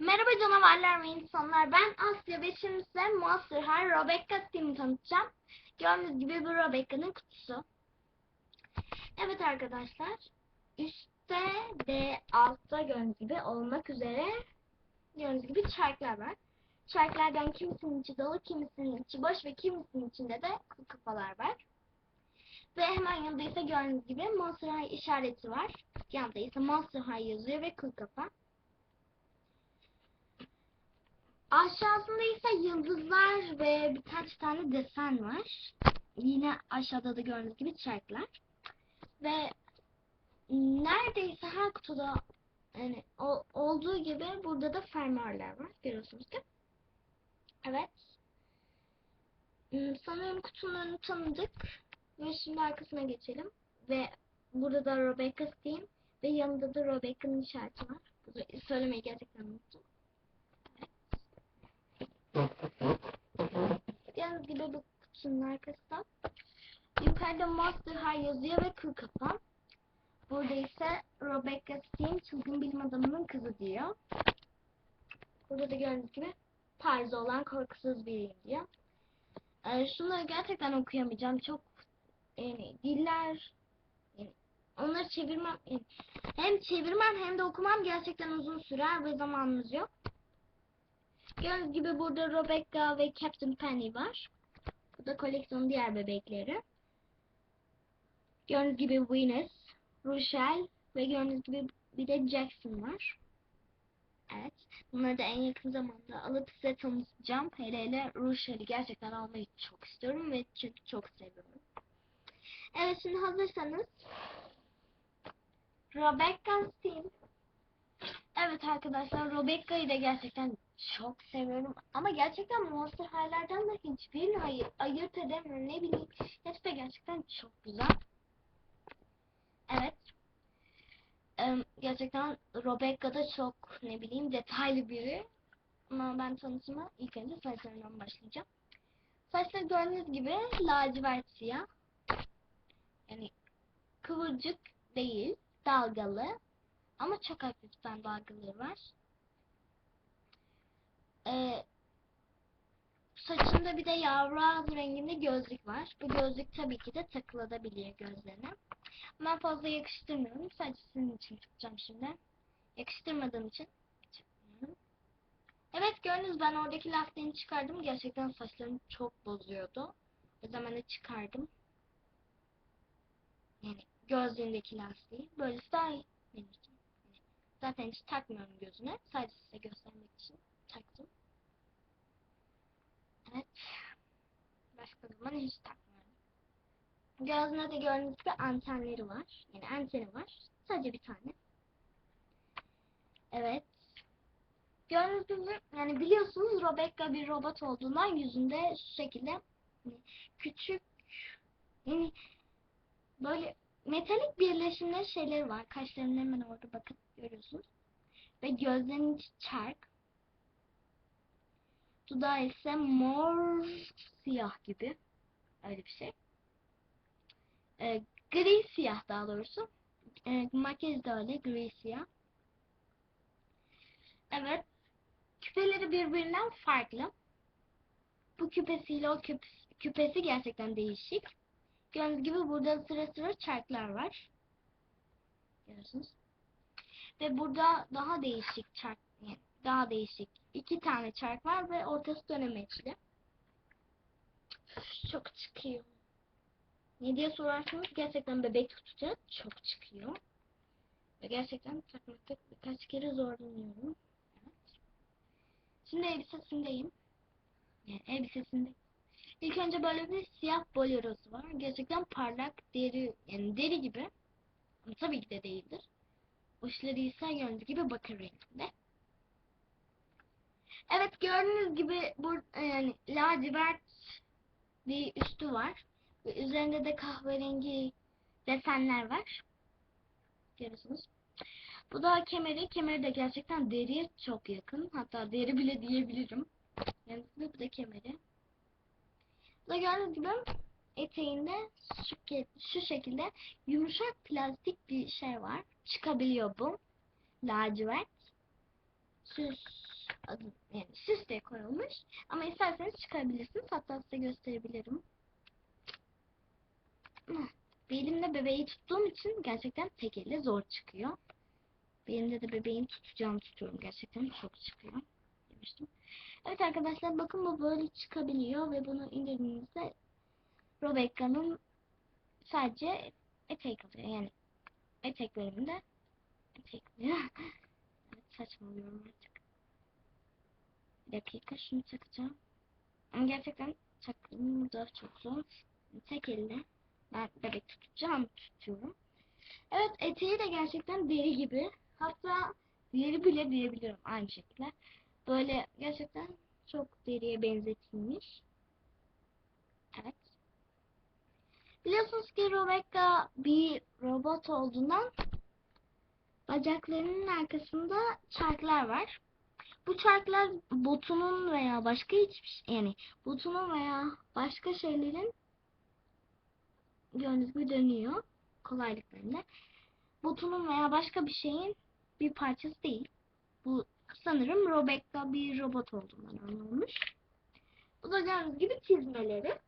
Merhaba canavarlar ve insanlar. Ben Asya ve şimdi size Monster High Rebecca Team'i tanıtacağım. Gördüğünüz gibi bu Rebecca'nın kutusu. Evet arkadaşlar. Üstte ve altta gördüğünüz gibi olmak üzere gördüğünüz gibi çarklar var. Çarklardan kimisinin içi dolu, kimisinin içi boş ve kimisinin içinde de kafalar var. Ve hemen yanında ise gördüğünüz gibi Monster High işareti var. Yanında ise Monster High yazıyor ve kıl kafa. Aşağısında ise yıldızlar ve birkaç tane desen var. Yine aşağıda da gördüğünüz gibi çarklar. Ve neredeyse her kutuda yani olduğu gibi burada da fermuarlar var. Görüyorsunuz ki. Evet. Hmm, Sanırım önünü tanıdık. Ve şimdi arkasına geçelim. Ve burada da Rebecca Steam ve yanında da Rebecca'nın işareti var. Söylemeyi gerçekten unuttum. Gördüğünüz gibi bu kutunun arkasında. Yukarıda Monster High yazıyor ve kıl kafa. Burada ise Rebecca Steam çılgın bilim adamının kızı diyor. Burada da gördüğünüz gibi tarzı olan korkusuz biriyim diyor. Ee, şunları gerçekten okuyamayacağım. Çok yani diller yani onları çevirmem yani hem çevirmem hem de okumam gerçekten uzun sürer ve zamanımız yok. Gördüğünüz gibi burada Rebecca ve Captain Penny var. Bu da koleksiyonun diğer bebekleri. Gördüğünüz gibi Venus, Rochelle ve gördüğünüz gibi bir de Jackson var. Evet. Bunları da en yakın zamanda alıp size tanıtacağım. Hele hele Rochelle'i gerçekten almayı çok istiyorum ve çünkü çok seviyorum. Evet şimdi hazırsanız Rebecca Steam Evet arkadaşlar Rebecca'yı da gerçekten çok seviyorum. Ama gerçekten Monster High'lardan da hiçbirini ayır, ayırt edemiyorum. Ne bileyim. Hepsi de gerçekten çok güzel. Evet. Em, gerçekten Rebecca da çok ne bileyim detaylı biri. Ama ben tanıtıma ilk önce saçlarından başlayacağım. Saçları gördüğünüz gibi lacivert siyah. Yani kıvırcık değil, dalgalı. Ama çok hafiften dalgaları var. Ee, saçında bir de yavru ağzı renginde gözlük var. Bu gözlük tabii ki de takılabiliyor gözlerine. Ben fazla yakıştırmıyorum. Sadece sizin için tutacağım şimdi. Yakıştırmadığım için. Evet gördünüz ben oradaki lastiğini çıkardım. Gerçekten saçlarımı çok bozuyordu. O zaman da çıkardım. Yani gözlüğündeki lastiği. Böylesi daha iyi benim için. Zaten hiç takmıyorum gözüne. Sadece size göstermek için taktım. Evet. Başka zaman hiç takmıyorum. Gözüne de gördüğünüz gibi antenleri var. Yani anteni var. Sadece bir tane. Evet. Gördüğünüz gibi yani biliyorsunuz Rebecca bir robot olduğundan yüzünde şu şekilde hani küçük yani böyle metalik birleşimler şeyleri var. Kaşlarının hemen orada bakın görüyorsunuz. Ve gözlerinin içi çark. Dudağı ise mor siyah gibi. Öyle bir şey. Ee, gri siyah daha doğrusu. Ee, makyaj da öyle gri siyah. Evet. Küpeleri birbirinden farklı. Bu küpesiyle o küp küpesi gerçekten değişik. Gördüğünüz gibi burada sıra sıra çarklar var. Görüyorsunuz. Ve burada daha değişik çark, yani daha değişik iki tane çark var ve ortası dönemeçli. Çok çıkıyor. Ne diye sorarsanız gerçekten bebek tutucu çok çıkıyor. Ve gerçekten takmakta birkaç kere zorlanıyorum. Evet. Şimdi elbisesindeyim. Yani elbisesinde. İlk önce böyle bir siyah bolerosu var. Gerçekten parlak deri yani deri gibi. Ama tabii ki de değildir. Uçları ise gördüğünüz gibi bakır renginde. Evet gördüğünüz gibi bu yani lacivert bir üstü var. Ve üzerinde de kahverengi desenler var. Görüyorsunuz. Bu da kemeri. Kemeri de gerçekten deriye çok yakın. Hatta deri bile diyebilirim. Yani bu da kemeri. Bu da gördüğünüz gibi eteğinde şu, şu şekilde yumuşak plastik bir şey var. Çıkabiliyor bu. Lacivert. Şu Adı, yani süs diye koyulmuş. Ama isterseniz çıkarabilirsiniz. Hatta size gösterebilirim. Bir elimde bebeği tuttuğum için gerçekten tek elle zor çıkıyor. Bir elimde de bebeğin tutacağını tutuyorum. Gerçekten çok çıkıyor. Demiştim. Evet arkadaşlar bakın bu böyle çıkabiliyor ve bunu indirdiğinizde Robecca'nın sadece etek alıyor. Yani eteklerimde etekliyor. evet saçmalıyorum artık. Dakika şunu takacağım. Gerçekten takım da çok zor. Tek elle ben bebek tutacağım tutuyorum. Evet eteği de gerçekten deri gibi. Hatta deri bile diyebilirim aynı şekilde. Böyle gerçekten çok deriye benzetilmiş. Evet. Biliyorsunuz ki Rebecca bir robot olduğundan bacaklarının arkasında çarklar var. Bu çarklar botunun veya başka hiçbir şey, yani botunun veya başka şeylerin gördüğünüz gibi dönüyor kolaylıklarında. Botunun veya başka bir şeyin bir parçası değil. Bu sanırım Rebecca bir robot olduğundan anlamış. Bu da gördüğünüz gibi çizmeleri.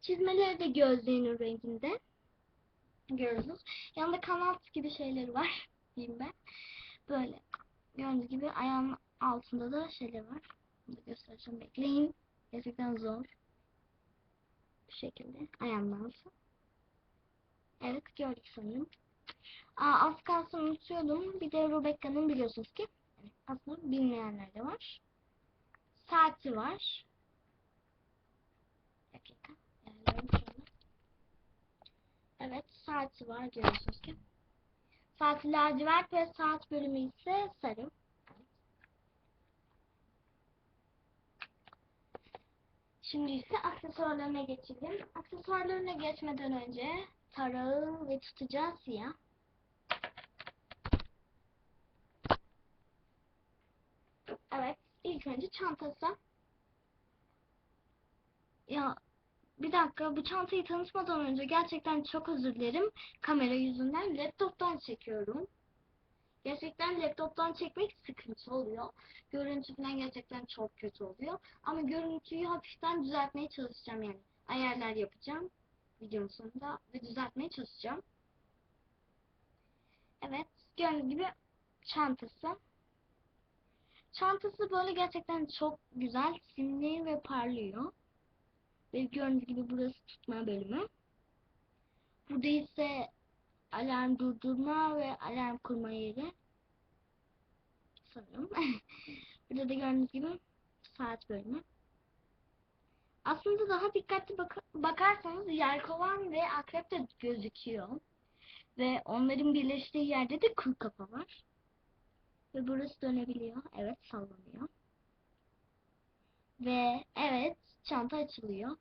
Çizmeleri de gözlerinin renginde. Görüyorsunuz. Yanında kanat gibi şeyleri var. Diyeyim ben. Böyle. Gördüğünüz gibi ayağın altında da şeyler var. Bunu da göstereceğim. Bekleyin. Gerçekten zor. Bu şekilde. Ayağın altı. Evet gördük sanırım. Aa, az kalsın unutuyordum. Bir de Rebecca'nın biliyorsunuz ki aslında bilmeyenler de var. Saati var. Dakika. Evet saati var görüyorsunuz ki. Saati lacivert ve saat bölümü ise sarı. Şimdi ise aksesuarlarına geçelim. Aksesuarlarına geçmeden önce tarağı ve tutacağı siyah. Evet, ilk önce çantası. Ya bir dakika bu çantayı tanıtmadan önce gerçekten çok özür dilerim. Kamera yüzünden laptoptan çekiyorum. Gerçekten laptoptan çekmek sıkıntı oluyor. Görüntü falan gerçekten çok kötü oluyor. Ama görüntüyü hafiften düzeltmeye çalışacağım yani. Ayarlar yapacağım videonun sonunda ve düzeltmeye çalışacağım. Evet, gördüğünüz gibi çantası. Çantası böyle gerçekten çok güzel, simli ve parlıyor. Ve gördüğünüz gibi burası tutma bölümü. Burada ise alarm durdurma ve alarm kurma yeri. Sanırım. Burada da gördüğünüz gibi saat bölümü. Aslında daha dikkatli bak bakarsanız yelkovan ve akrep de gözüküyor. Ve onların birleştiği yerde de kul kafa var. Ve burası dönebiliyor. Evet sallanıyor. Ve evet çanta açılıyor.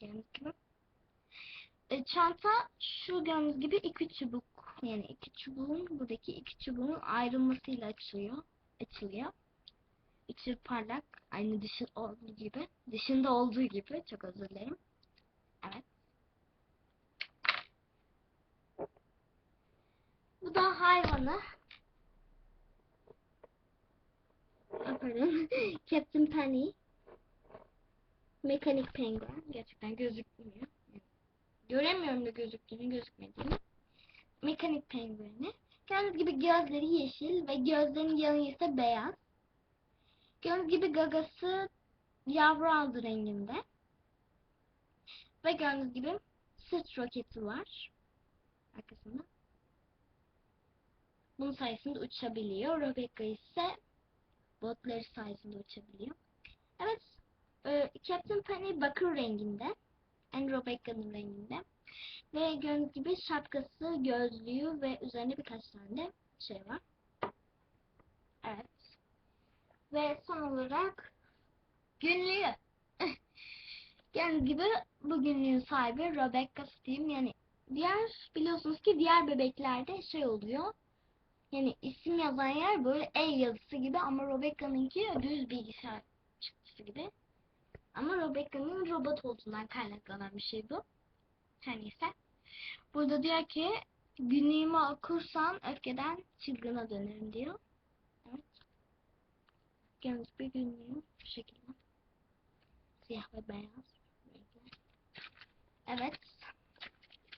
Gördüğünüz gibi. E, çanta şu gördüğünüz gibi iki çubuk. Yani iki çubuğun buradaki iki çubuğun ayrılmasıyla açılıyor. Açılıyor. İçi parlak. Aynı dışı olduğu gibi. Dışında olduğu gibi. Çok özür dilerim. Evet. Bu da hayvanı. Pardon. Captain Penny. Mekanik penguen. Gerçekten gözükmüyor. Göremiyorum da gözüktüğünü gözükmediğini. Mekanik pengueni. Gördüğünüz gibi gözleri yeşil ve gözlerinin yanı ise beyaz. Gördüğünüz gibi gagası yavru aldı renginde. Ve gördüğünüz gibi sırt roketi var. Arkasında. Bunun sayesinde uçabiliyor. Rebecca ise botları sayesinde uçabiliyor. Evet. E, Captain Penny bakır renginde. En Rebecca'nın renginde. Ve gördüğünüz gibi şapkası, gözlüğü ve üzerinde birkaç tane de şey var. Evet. Ve son olarak günlüğü. Gördüğünüz gibi bu günlüğün sahibi Rebecca Steam. Yani diğer biliyorsunuz ki diğer bebeklerde şey oluyor. Yani isim yazan yer böyle el yazısı gibi ama Rebecca'nınki düz bilgisayar çıktısı gibi. Ama Rebecca'nın robot olduğundan kaynaklanan bir şey bu. Her neyse. Burada diyor ki günlüğümü okursan öfkeden çılgına dönerim diyor. Evet. Gördüğünüz gibi günlüğüm bu şekilde. Siyah ve beyaz. Evet.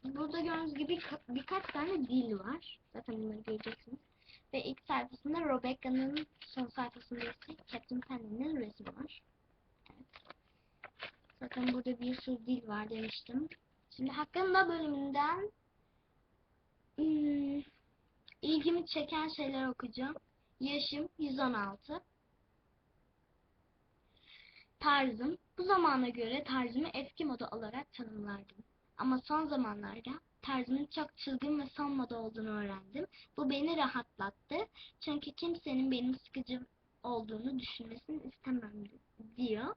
Burada gördüğünüz gibi ka- birkaç tane dil var. Zaten bunları göreceksiniz. Ve ilk sayfasında Rebecca'nın son sayfasında ise Captain Penn'in resmi var. Zaten burada bir sürü dil var demiştim. Şimdi hakkında bölümünden hmm, ilgimi çeken şeyler okuyacağım. Yaşım 116. Tarzım. Bu zamana göre tarzımı eski moda olarak tanımlardım. Ama son zamanlarda tarzımın çok çılgın ve son moda olduğunu öğrendim. Bu beni rahatlattı. Çünkü kimsenin benim sıkıcı olduğunu düşünmesini istemem diyor.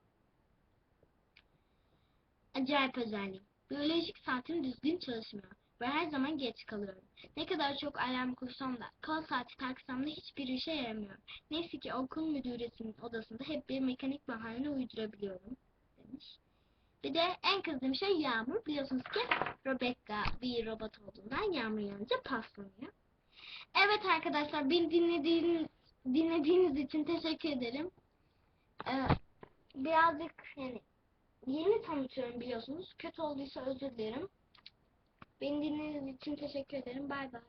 Acayip özelliğim. Biyolojik saatim düzgün çalışmıyor ve her zaman geç kalıyorum. Ne kadar çok alarm kursam da, kol saati taksam da hiçbir işe yaramıyor. Neyse ki okul müdüresinin odasında hep bir mekanik bahane uydurabiliyorum demiş. Bir de en kızdığım şey yağmur. Biliyorsunuz ki Rebecca bir robot olduğundan yağmur yağınca paslanıyor. Evet arkadaşlar beni dinlediğiniz, dinlediğiniz için teşekkür ederim. Ee, birazcık yani yeni tanıtıyorum biliyorsunuz. Kötü olduysa özür dilerim. Beni dinlediğiniz için teşekkür ederim. Bay bay.